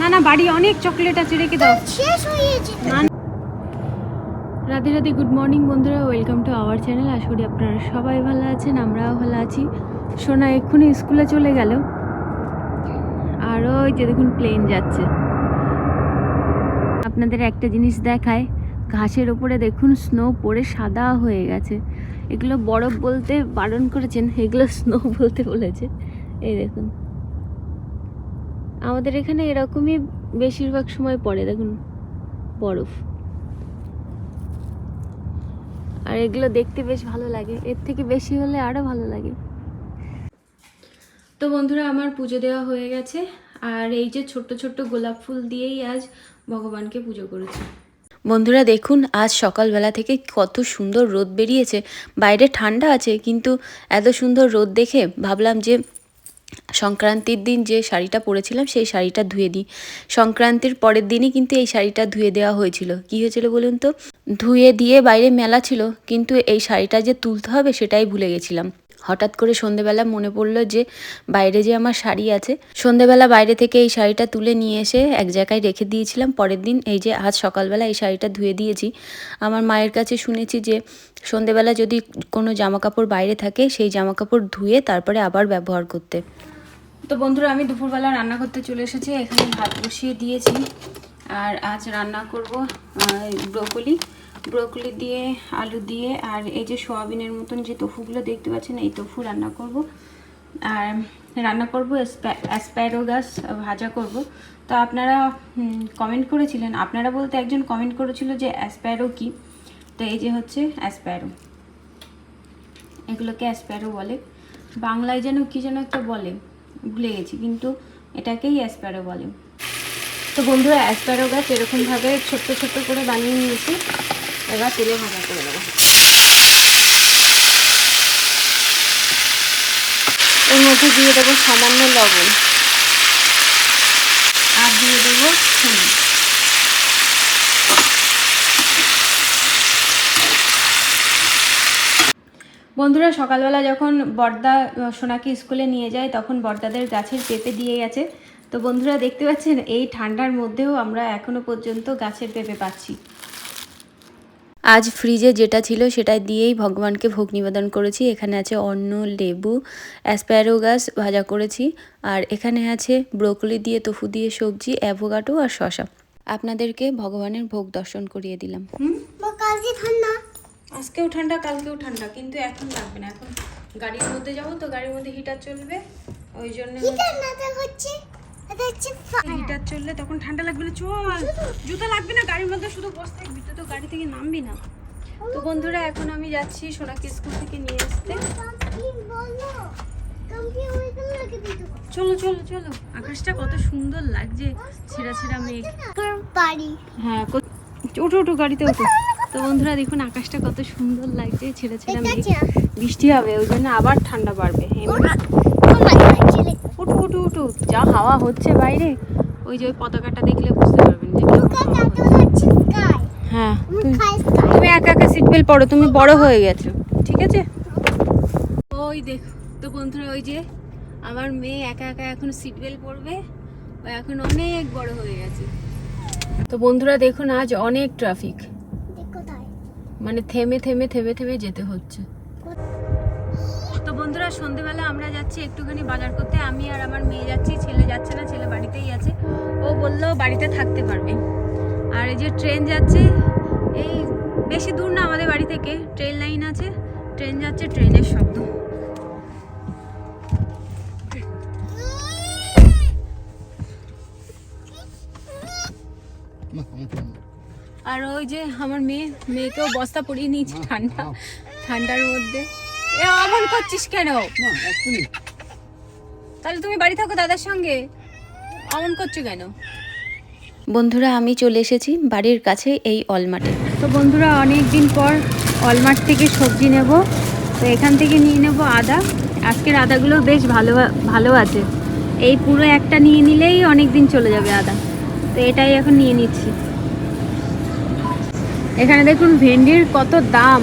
না না বাড়ি অনেক চকলেট আছে রেখে দাও। শেষ হয়ে গেছে রাধে রাধে গুড মর্নিং বন্ধুরা ওয়েলকাম টু আওয়ার চ্যানেল আশা করি আপনারা সবাই ভালো আছেন আমরাও ভালো আছি। সোনা এক্ষুনি স্কুলে চলে গেল। আর ওই যে দেখুন প্লেন যাচ্ছে। আপনাদের একটা জিনিস দেখায় ঘাসের ওপরে দেখুন স্নো পড়ে সাদা হয়ে গেছে। এগুলো বরফ বলতে বারণ করেছেন এগুলো স্নো বলতে বলেছে। এই দেখুন। আমাদের এখানে এরকমই বেশিরভাগ সময় পড়ে, দেখুন, বরফ। আর এগুলো দেখতে বেশ ভালো লাগে। এর থেকে বেশি হলে আরও ভালো লাগে। তো বন্ধুরা, আমার পুজো দেওয়া হয়ে গেছে। আর এই যে ছোট্ট ছোট্ট গোলাপ ফুল দিয়েই আজ ভগবানকে পুজো করেছি। বন্ধুরা, দেখুন, আজ সকালবেলা থেকে কত সুন্দর রোদ বেরিয়েছে। বাইরে ঠান্ডা আছে, কিন্তু এত সুন্দর রোদ দেখে ভাবলাম যে সংক্রান্তির দিন যে শাড়িটা পরেছিলাম, সেই শাড়িটা ধুয়ে দিই। সংক্রান্তির পরের দিনই কিন্তু এই শাড়িটা ধুয়ে দেওয়া হয়েছিল। কি হয়েছিল বলুন তো? ধুয়ে দিয়ে বাইরে মেলা ছিল, কিন্তু এই শাড়িটা যে তুলতে হবে সেটাই ভুলে গেছিলাম। হঠাৎ করে সন্ধেবেলা মনে পড়ল যে বাইরে যে আমার শাড়ি আছে, সন্ধেবেলা বাইরে থেকে এই শাড়িটা তুলে নিয়ে এসে এক জায়গায় রেখে দিয়েছিলাম। পরের দিন এই যে আজ সকালবেলা এই শাড়িটা ধুয়ে দিয়েছি। আমার মায়ের কাছে শুনেছি যে সন্ধেবেলা যদি কোনো জামা কাপড় বাইরে থাকে, সেই জামা কাপড় ধুয়ে তারপরে আবার ব্যবহার করতে। তো বন্ধুরা, আমি দুপুরবেলা রান্না করতে চলে এসেছি। এখানে ভাত বসিয়ে দিয়েছি। আর আজ রান্না করব ব্রোকলি। ব্রোকলি দিয়ে, আলু দিয়ে, আর এই যে সোয়াবিনের মতন যে টফুগুলো দেখতে পাচ্ছেন, এই টফু রান্না করব। আর রান্না করব অ্যাসপ্যারোগাস ভাজা করব। তো আপনারা কমেন্ট করেছিলেন, আপনারা বলতে একজন কমেন্ট করেছিল যে অ্যাসপ্যারো কি? তো এই যে হচ্ছে অ্যাসপ্যারো এগুলোকে অ্যাসপ্যারো বলে। বাংলায় যেন কী যেন একটা বলে, ভুলে গেছি, কিন্তু এটাকেই অ্যাসপ্যারো বলে। তো বন্ধুরা অ্যাসপ্যারো গাছ এরকমভাবে ছোট্ট ছোট্ট করে বানিয়ে নিয়েছি। এবার তেলে ভাজা করে এর মধ্যে দিয়ে দেবো সামান্য লবণ। আর দিয়ে দেবো হলুদ বন্ধুরা, সকালবেলা যখন বর্দা সোনাকে স্কুলে নিয়ে যায়, তখন বর্দাদের গাছের পেঁপে দিয়ে গেছে। তো বন্ধুরা, দেখতে পাচ্ছেন, এই ঠান্ডার মধ্যেও আমরা এখনও পর্যন্ত গাছের পেঁপে পাচ্ছি। আজ ফ্রিজে যেটা ছিল সেটা দিয়েই ভগবানকে ভোগ নিবেদন করেছি। এখানে আছে অন্ন লেবু অ্যাসপ্যারোগাস ভাজা করেছি। আর এখানে আছে ব্রোকলি দিয়ে টফু দিয়ে সবজি অ্যাভোগাটো আর শশা আপনাদেরকে ভগবানের ভোগ দর্শন করিয়ে দিলাম। ঠান্ডা? আজকেও ঠান্ডা কালকেও ঠান্ডা কিন্তু এখন লাগবে না। এখন গাড়ির মধ্যে যাব তো গাড়ির মধ্যে হিটার চলবে। ওই জন্য হচ্ছে? হিটার চললে তখন ঠান্ডা লাগবে না চল। জুতো লাগবে না গাড়ির মধ্যে শুধু বসে থাকবি তো গাড়ি থেকে নামবি না। তো বন্ধুরা এখন আমি যাচ্ছি সোনাকে স্কুল থেকে নিয়ে আসতে। চলো চলো চলো। আকাশটা কত সুন্দর লাগছে ছেঁড়া ছেঁড়া মেঘ। হ্যাঁ ওঠো ওঠো গাড়িতে ওঠো তো বন্ধুরা দেখুন আকাশটা কত সুন্দর লাগছে ছেঁড়া ছেঁড়া মেঘ। বৃষ্টি হবে ওই জন্য আবার ঠান্ডা বাড়বে। এমনি উঠো উঠো উঠো। যা হাওয়া হচ্ছে বাইরে। ওই যে ওই পতাকাটা দেখলে বুঝতে পারবেন যে। হ্যাঁ তুমি- একা একা সিট বেল্ট পরো তুমি বড় হয়ে গেছো। ঠিক আছে? ওই দেখো তো বন্ধুরা ওই যে আমার মেয়ে একা একা এখন সিট বেল্ট পরবে। ও এখন অনেক বড় হয়ে গেছে। তো বন্ধুরা দেখুন আজ অনেক ট্রাফিক মানে থেমে থেমে থেমে থেমে যেতে হচ্ছে। বন্ধুরা সন্ধেবেলা আমরা যাচ্ছি একটুখানি বাজার করতে। আমি আর আমার মেয়ে যাচ্ছি ছেলে যাচ্ছে না ছেলে বাড়িতেই আছে। ও বলল বাড়িতে থাকতে পারবে। আর এই যে ট্রেন যাচ্ছে এই বেশি দূর না আমাদের বাড়ি থেকে ট্রেন লাইন আছে। ট্রেন যাচ্ছে ট্রেনের শব্দ। আর ওই যে আমার মেয়ে মেয়েকেও বস্তা পরিয়ে নিয়েছি ঠান্ডা ঠান্ডার মধ্যে। এ অমন করছিস কেন? তাহলে তুমি বাড়ি থাকো দাদার সঙ্গে। অমন করছ কেন? বন্ধুরা আমি চলে এসেছি বাড়ির কাছে এই অলমার্টে। তো বন্ধুরা অনেক দিন পর অলমার্ট থেকে সবজি নেব। তো এখান থেকে নিয়ে নেব আদা। আজকের আদাগুলো বেশ ভালো ভালো আছে। এই পুরো একটা নিয়ে নিলেই অনেক দিন চলে যাবে আদা। তো এটাই এখন নিয়ে নিচ্ছি। এখানে দেখুন ভেন্ডির কত দাম।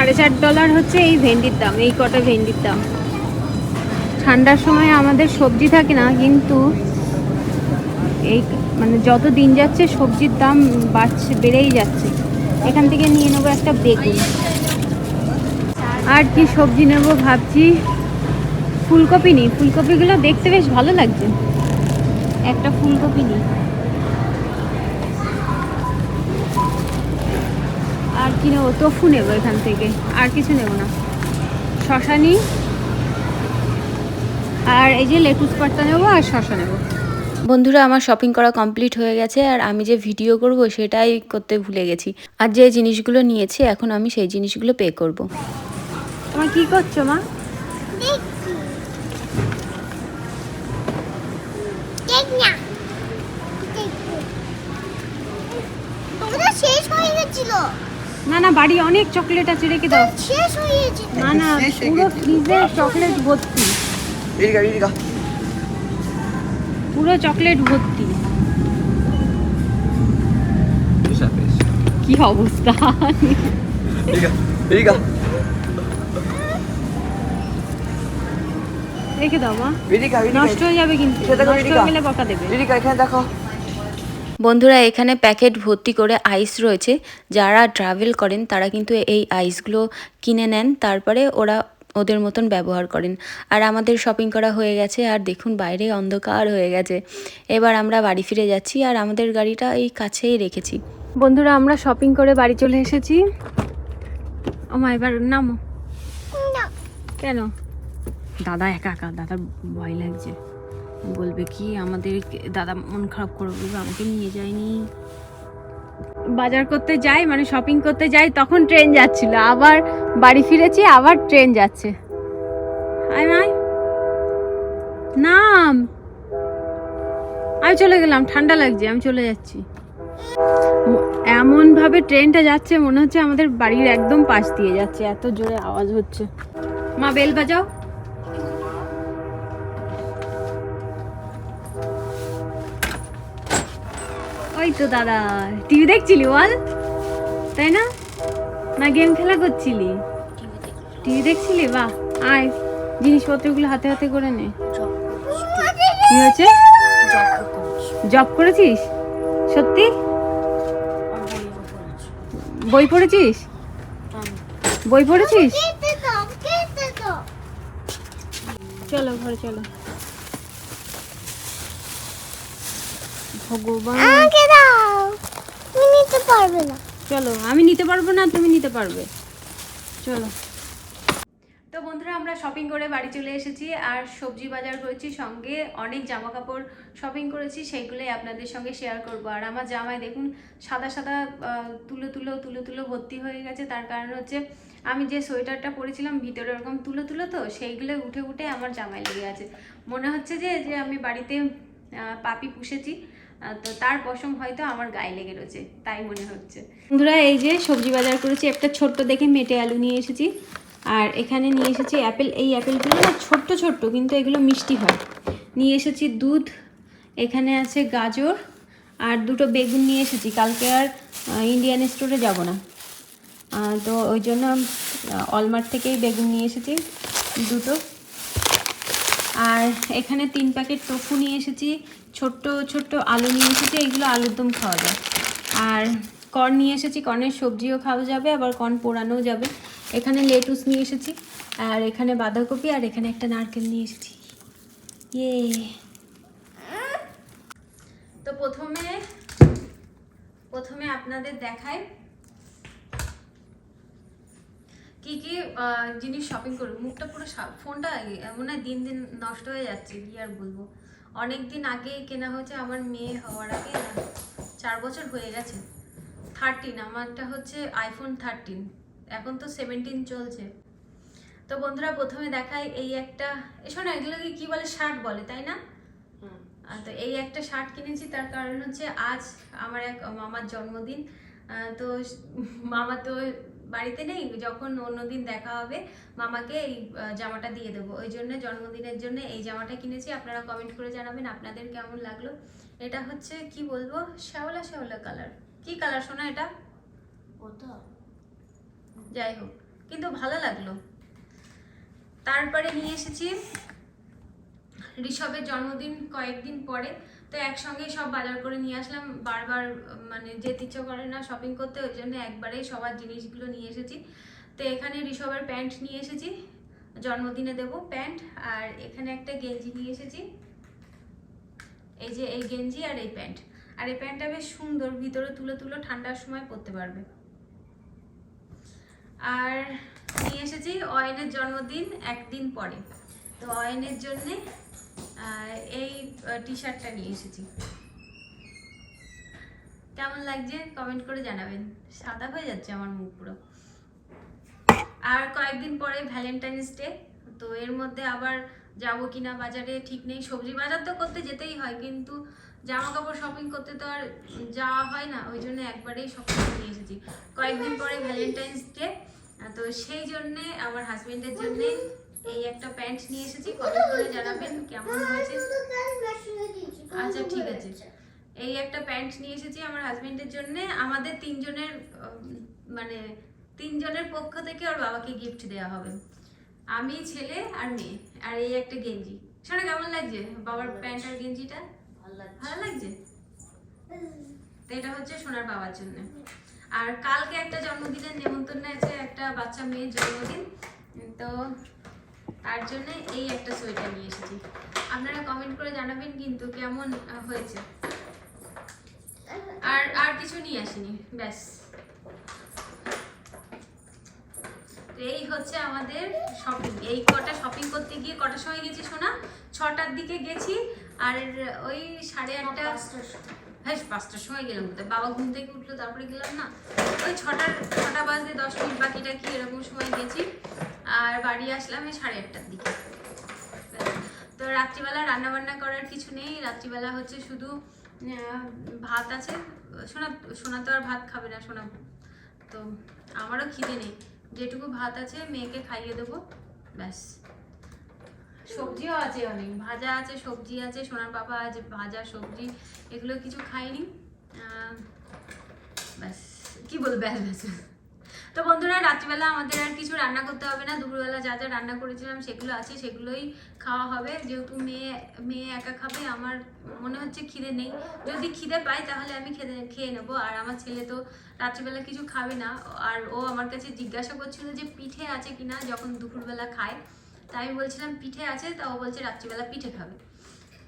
সাড়ে চার ডলার হচ্ছে এই ভেন্ডির দাম, এই কটা ভেন্ডির দাম। ঠান্ডার সময় আমাদের সবজি থাকে না, কিন্তু এই মানে যত দিন যাচ্ছে সবজির দাম বাড়ছে, বেড়েই যাচ্ছে। এখান থেকে নিয়ে নেব একটা বেগুন। আর কি সবজি নেব ভাবছি? ফুলকপি নিই। ফুলকপিগুলো দেখতে বেশ ভালো লাগছে। একটা ফুলকপি নিই। কি নেব টফু নেব এখান থেকে। আর কিছু নেব না। শশা নিই। আর এই যে লেটুস পাতা নেব আর শশা নেব। বন্ধুরা আমার শপিং করা কমপ্লিট হয়ে গেছে আর আমি যে ভিডিও করব সেটাই করতে ভুলে গেছি। আর যে জিনিসগুলো নিয়েছি এখন আমি সেই জিনিসগুলো পে করব। তোমার কি করছ মা? দেখছি। দেখ না না বাড়ি অনেক চকলেট আছে রেখে দাও। শেষ হয়ে গেছে। না না পুরো ফ্রিজে চকলেট ভর্তি। এদিকে এদিকে পুরো চকলেট ভর্তি। কি অবস্থা? রেখে দাও মা। নষ্ট হয়ে যাবে কিন্তু। নষ্ট হয়ে গেলে বকা দেবে। এখানে দেখো। বন্ধুরা এখানে প্যাকেট ভর্তি করে আইস রয়েছে। যারা ট্রাভেল করেন তারা কিন্তু এই আইসগুলো কিনে নেন। তারপরে ওরা ওদের মতন ব্যবহার করেন। আর আমাদের শপিং করা হয়ে গেছে আর দেখুন বাইরে অন্ধকার হয়ে গেছে। এবার আমরা বাড়ি ফিরে যাচ্ছি আর আমাদের গাড়িটা এই কাছেই রেখেছি। বন্ধুরা আমরা শপিং করে বাড়ি চলে এসেছি। ও মা এবার নামো। কেন? দাদা একা একা দাদার ভয় লাগছে। বলবে কি, আমাদের দাদা মন খারাপ করে বলবে, আমাকে নিয়ে যায়নি। বাজার করতে যাই মানে শপিং করতে যাই, তখন ট্রেন যাচ্ছিল। আবার বাড়ি ফিরেছি, আবার ট্রেন যাচ্ছে। মাই নাম। আমি চলে গেলাম, ঠান্ডা লাগছে, আমি চলে যাচ্ছি। এমন ভাবে ট্রেনটা যাচ্ছে, মনে হচ্ছে আমাদের বাড়ির একদম পাশ দিয়ে যাচ্ছে, এত জোরে আওয়াজ হচ্ছে। মা বেল বাজাও। ওই তো দাদা। টিভি দেখছিলি বল তাই না? না গেম খেলা করছিলি? টিভি দেখছিলি? বাহ আয়। জিনিসপত্রগুলো হাতে হাতে করে নে। কি হয়েছে? জব করেছিস? সত্যি? বই পড়েছিস? বই পড়েছিস? চলো ঘরে চলো। ভগবান। আমাকে দাও। তুমি নিতে পারবে না। চলো আমি নিতে পারব না তুমি নিতে পারবে। চলো। তো বন্ধুরা আমরা শপিং করে বাড়ি চলে এসেছি আর সবজি বাজার করেছি সঙ্গে অনেক জামা কাপড় শপিং করেছি সেইগুলোই আপনাদের সঙ্গে শেয়ার করব। আর আমার জামায় দেখুন সাদা সাদা তুলো তুলো তুলো তুলো ভর্তি হয়ে গেছে। তার কারণ হচ্ছে আমি যে সোয়েটারটা পরেছিলাম ভিতরে এরকম তুলো তুলো তো সেইগুলো উঠে উঠে আমার জামায় লেগে আছে। মনে হচ্ছে যে যে আমি বাড়িতে পাপি পুষেছি। তো তার পশম হয়তো আমার গায়ে লেগে রয়েছে, তাই মনে হচ্ছে। বন্ধুরা, এই যে সবজি বাজার করেছি, একটা ছোট্ট দেখে মেটে আলু নিয়ে এসেছি। আর এখানে নিয়ে এসেছি অ্যাপেল। এই অ্যাপেলগুলো না ছোট্ট ছোট্ট, কিন্তু এগুলো মিষ্টি হয়। নিয়ে এসেছি দুধ, এখানে আছে গাজর, আর দুটো বেগুন নিয়ে এসেছি। কালকে আর ইন্ডিয়ান স্টোরে যাব না। তো ওই জন্য অলমার্ট থেকেই বেগুন নিয়ে এসেছি, দুটো। আর এখানে তিন প্যাকেট টোফু নিয়ে এসেছি, ছোট্ট ছোট্ট আলু নিয়ে এসেছি, এগুলো আলুর দম খাওয়া যায়। আর কর্ন নিয়ে এসেছি, কর্নের সবজিও খাওয়া যাবে, আবার কর্ন পোড়ানোও যাবে। এখানে লেটুস নিয়ে এসেছি, আর এখানে বাঁধাকপি, আর এখানে একটা নারকেল নিয়ে এসেছি। ইয়ে। তো প্রথমে প্রথমে আপনাদের দেখায় কি কি জিনিস শপিং করব? মুখটা পুরো ফোনটা মনে হয় দিন দিন নষ্ট হয়ে যাচ্ছে কি আর বলব? অনেক দিন আগে কেনা হয়েছে আমার মেয়ে হওয়ার আগে চার বছর হয়ে গেছে। থার্টিন আমারটা হচ্ছে আইফোন থার্টিন এখন তো সেভেন্টিন চলছে। তো বন্ধুরা প্রথমে দেখাই এই একটা এ শোনো এগুলোকে কি বলে শার্ট বলে তাই না? তো এই একটা শার্ট কিনেছি তার কারণ হচ্ছে আজ আমার এক মামার জন্মদিন। তো মামা তো বাড়িতে নেই যখন অন্যদিন দেখা হবে মামাকে এই জামাটা দিয়ে দেবো। ওই জন্য জন্মদিনের জন্য এই জামাটা কিনেছি। আপনারা কমেন্ট করে জানাবেন আপনাদের কেমন লাগল। এটা হচ্ছে কি বলব? শ্যাওলা শ্যাওলা কালার কি কালার শোনা এটা? যাই হোক কিন্তু ভালো লাগল। তারপরে নিয়ে এসেছি ঋষভের জন্মদিন কয়েকদিন পরে, তো একসঙ্গে সব বাজার করে নিয়ে আসলাম। বারবার মানে যেতে ইচ্ছে করে না শপিং করতে, ওই জন্য একবারেই সবার জিনিসগুলো নিয়ে এসেছি। তো এখানে ঋষভের প্যান্ট নিয়ে এসেছি, জন্মদিনে দেব প্যান্ট, আর এখানে একটা গেঞ্জি নিয়ে এসেছি। এই যে এই গেঞ্জি আর এই প্যান্ট। আর এই প্যান্টটা বেশ সুন্দর, ভিতরে তুলে তুলে ঠান্ডার সময় পরতে পারবে। আর নিয়ে এসেছি অয়নের জন্মদিন একদিন পরে। তো অয়নের জন্যে এই টি শার্টটা নিয়ে এসেছি। কেমন লাগছে? কমেন্ট করে জানাবেন। সাদা হয়ে যাচ্ছে আমার মুখ পুরো। আর কয়েকদিন পরে ভ্যালেন্টাইন্স ডে তো এর মধ্যে আবার যাব কিনা বাজারে, ঠিক নেই, সবজি বাজার তো করতে যেতেই হয়, কিন্তু জামা কাপড় শপিং করতে তো আর যাওয়া হয় না, ওই জন্য একবারেই সব নিয়ে এসেছি। কয়েকদিন পরে ভ্যালেন্টাইন্স ডে তো সেই জন্যে, আমার হাজবেন্ডের জন্য এই একটা প্যান্ট নিয়ে এসেছি কমেন্ট করে আচ্ছা ঠিক আছে। এই একটা প্যান্ট নিয়ে এসেছি আমার হাজবেন্ডের জন্য। আমাদের তিনজনের মানে তিনজনের পক্ষ থেকে ওর বাবাকে গিফট দেওয়া হবে। আমি ছেলে আর মেয়ে। আর এই একটা গেঞ্জি। শোনা কেমন লাগছে বাবার প্যান্ট আর গেঞ্জিটা? ভালো লাগছে? তো এটা হচ্ছে সোনার বাবার জন্য। আর কালকে একটা জন্মদিনের নেমন্তন্ন আছে একটা বাচ্চা মেয়ের জন্মদিন। তো তার জন্য এই একটা সোয়েটার নিয়ে এসেছি। আপনারা কমেন্ট করে জানাবেন কিন্তু কেমন হয়েছে। আর আর কিছু নিয়ে আসিনি ব্যাস। এই হচ্ছে আমাদের শপিং এই কটা শপিং করতে গিয়ে কটার সময় গেছি শোনা ছটার দিকে গেছি আর ওই সাড়ে আটটা হ্যাঁ পাঁচটার সময় গেলাম কোথায়? বাবা ঘুম থেকে উঠল তারপরে গেলাম না। ওই ছটার ছটা বাজে দশ মিনিট বাকিটা কি এরকম সময় গেছি। আর বাড়ি আসলাম এই সাড়ে আটটার দিকে। তো রাত্রিবেলা রান্না বান্না করার কিছু নেই। রাত্রিবেলা হচ্ছে শুধু ভাত আছে। সোনা সোনা তো আর ভাত খাবে না সোনা। তো আমারও খিদে নেই। যেটুকু ভাত আছে মেয়েকে খাইয়ে দেবো। ব্যাস। সবজিও আছে অনেক। ভাজা আছে সবজি আছে সোনার বাবা আছে ভাজা সবজি এগুলো কিছু খাইনি। ব্যাস। কি বলব ব্যাস ব্যাস? তো বন্ধুরা, রাত্রিবেলা আমাদের আর কিছু রান্না করতে হবে না। দুপুরবেলা যা যা রান্না করেছিলাম সেগুলো আছে, সেগুলোই খাওয়া হবে। যেহেতু মেয়ে মেয়ে একা খাবে, আমার মনে হচ্ছে খিদে নেই। যদি খিদে পাই তাহলে আমি খেতে, খেয়ে নেব। আর আমার ছেলে তো রাত্রিবেলা কিছু খাবে না। আর ও আমার কাছে জিজ্ঞাসা করছিল যে পিঠে আছে কিনা যখন দুপুরবেলা খায়। তাই আমি বলছিলাম, পিঠে আছে? তা ও বলছে, রাত্রিবেলা পিঠে খাবে।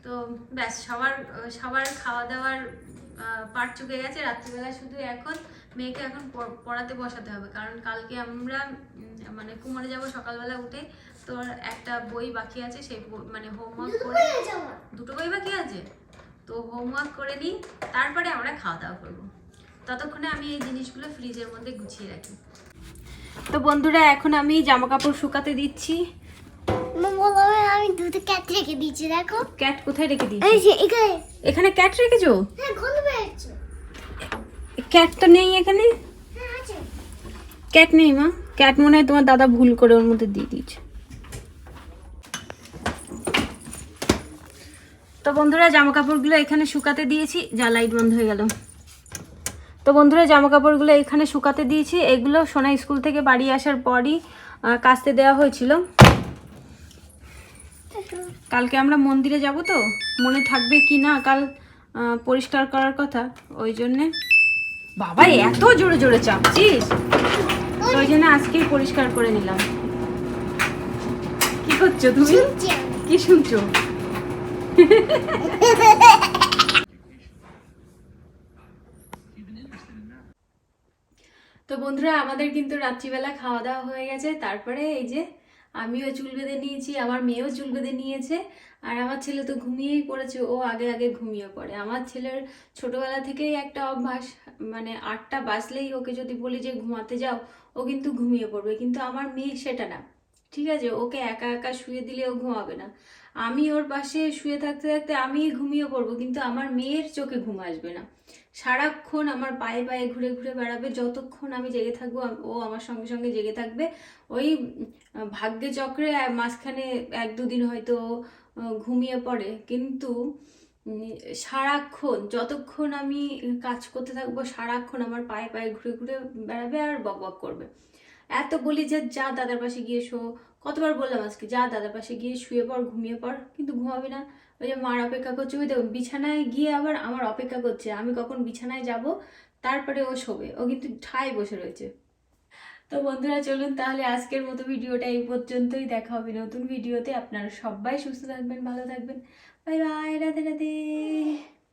তো ব্যাস, সবার সবার খাওয়া দাওয়ার পাট চুকে গেছে। রাত্রিবেলা শুধু এখন মেয়েকে এখন পড়- পড়াতে বসাতে হবে। কারণ কালকে আমরা মানে কুমারে যাব সকালবেলা উঠে তোর একটা বই বাকি আছে সেই মানে হোমওয়ার্ক করে দুটো বই বাকি আছে? তো হোমওয়ার্ক করে নিই তারপরে আমরা খাওয়া দাওয়া করব। ততক্ষণে আমি এই জিনিসগুলো ফ্রিজের মধ্যে গুছিয়ে রাখি। তো বন্ধুরা এখন আমি জামা কাপড় শুকাতে দিচ্ছি। আমি দুটো ক্যাট রেখে দিয়েছি দেখো। ক্যাট কোথায় রেখে যে এখানে। ক্যাট রেখেছো? হ্যাঁ গন্ধ ক্যাট তো নেই এখানে? ক্যাট নেই মা। ক্যাট মনে হয় তোমার দাদা ভুল করে ওর মধ্যে দিয়ে দিয়েছে। তো বন্ধুরা জামা কাপড়গুলো এখানে শুকাতে দিয়েছি। যা লাইট বন্ধ হয়ে গেল। তো বন্ধুরা জামা কাপড়গুলো এখানে শুকাতে দিয়েছি। এগুলো সোনা স্কুল থেকে বাড়ি আসার পরই কাচতে দেওয়া হয়েছিল। কালকে আমরা মন্দিরে যাব তো? মনে থাকবে কি না? কাল পরিষ্কার করার কথা। ওই জন্যে বাবা, এত জোরে জোরে চাপছিস? ওই জন্য আজকেই পরিষ্কার করে নিলাম। কি করছ তুমি? কি শুনছো? তো বন্ধুরা, আমাদের কিন্তু রাত্রিবেলা খাওয়া দাওয়া হয়ে গেছে। তারপরে এই যে আমিও চুল বেঁধে নিয়েছি, আমার মেয়েও চুল বেঁধে নিয়েছে, আর আমার ছেলে তো ঘুমিয়েই পড়েছে, ও আগে আগে ঘুমিয়ে পড়ে। আমার ছেলের ছোটবেলা থেকেই একটা অভ্যাস মানে আটটা বাজলেই ওকে যদি বলি যে ঘুমাতে যাও, ও কিন্তু ঘুমিয়ে পড়বে, কিন্তু আমার মেয়ে সেটা না। ঠিক আছে, ওকে একা একা শুয়ে দিলে ও ঘুমাবে না। আমি ওর পাশে শুয়ে থাকতে থাকতে আমি ঘুমিয়ে পড়ব, কিন্তু আমার মেয়ের চোখে ঘুম আসবে না। সারাক্ষণ আমার পায়ে পায়ে ঘুরে ঘুরে বেড়াবে, যতক্ষণ আমি জেগে থাকব ও আমার সঙ্গে সঙ্গে জেগে থাকবে। ওই ভাগ্যে চক্রে মাঝখানে এক দুদিন হয়তো ঘুমিয়ে পড়ে। কিন্তু সারাক্ষণ, যতক্ষণ আমি কাজ করতে থাকব, সারাক্ষণ আমার পায়ে পায়ে ঘুরে ঘুরে বেড়াবে আর বক বক করবে। এত বলি যে, যা দাদার পাশে গিয়ে শো। কতবার বললাম আজকে, যা দাদার পাশে গিয়ে শুয়ে পড়, ঘুমিয়ে পড়। কিন্তু ঘুমাবি না। ওই যে মার অপেক্ষা করছে। ওই দেখুন, বিছানায় গিয়ে আবার আমার অপেক্ষা করছে। আমি কখন বিছানায় যাব, তারপরে ও শোবে। ও কিন্তু ঠায় বসে রয়েছে। তো বন্ধুরা, চলুন তাহলে আজকের মতো ভিডিওটা এই পর্যন্তই। দেখা হবে নতুন ভিডিওতে। আপনারা সবাই সুস্থ থাকবেন, ভালো থাকবেন। Bye bye, Radhe Radhe.